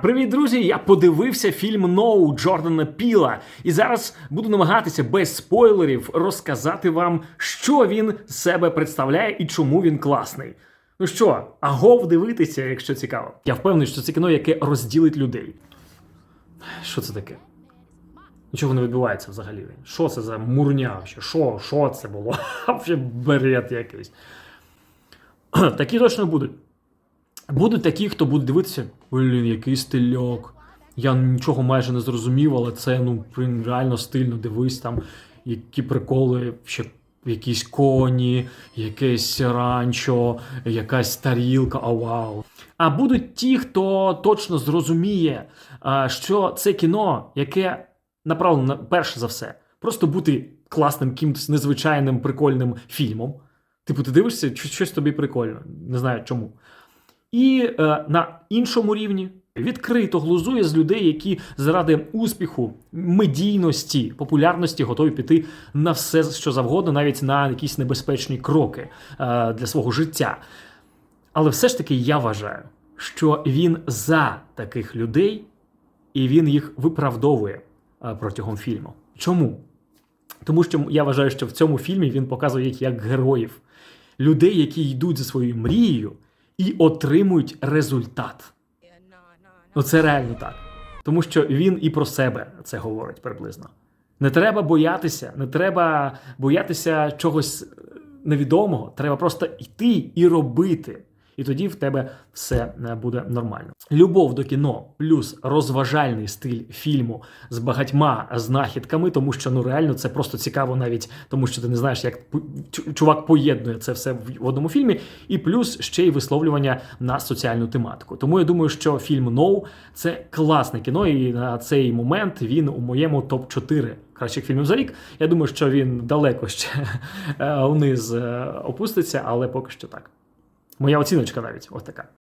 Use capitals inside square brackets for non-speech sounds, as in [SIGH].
Привіт, друзі! Я подивився фільм Ноу Джордана Піла, і зараз буду намагатися без спойлерів розказати вам, що він з себе представляє і чому він класний. Ну що, агов дивитися, якщо цікаво. Я впевнений, що це кіно, яке розділить людей. Що це таке? Нічого не відбувається взагалі. Що це за мурня? Що, що це було? [LAUGHS] Взагалі бред якийсь. [CLEARS THROAT] Такі точно будуть. Будуть такі, хто буде дивитися, блін, який стильок. Я нічого майже не зрозумів, але це ну реально стильно. Дивись там, які приколи, ще якісь коні, якесь ранчо, якась тарілка, а вау. А будуть ті, хто точно зрозуміє, що це кіно, яке направлено на перше за все, просто бути класним, кимось незвичайним, прикольним фільмом. Типу, ти дивишся, щось тобі прикольно, не знаю чому. І е, на іншому рівні відкрито глузує з людей, які заради успіху, медійності, популярності готові піти на все, що завгодно, навіть на якісь небезпечні кроки е, для свого життя. Але все ж таки я вважаю, що він за таких людей і він їх виправдовує е, протягом фільму. Чому? Тому що я вважаю, що в цьому фільмі він показує їх як героїв, людей, які йдуть за своєю мрією і отримують результат. Ну це реально так. Тому що він і про себе це говорить приблизно. Не треба боятися, не треба боятися чогось е, невідомого. Треба просто йти і робити. І тоді в тебе все е, буде нормально. Любов до кіно плюс розважальний стиль фільму з багатьма знахідками, тому що ну реально це просто цікаво, навіть тому що ти не знаєш, як чувак поєднує це все в одному фільмі, і плюс ще й висловлювання на соціальну тематику. Тому я думаю, що фільм «Ноу» – це класне кіно, і на цей момент він у моєму топ 4 кращих фільмів за рік. Я думаю, що він далеко ще [LAUGHS] е, униз е, опуститься, але поки що так. Моя оціночка навіть ось така.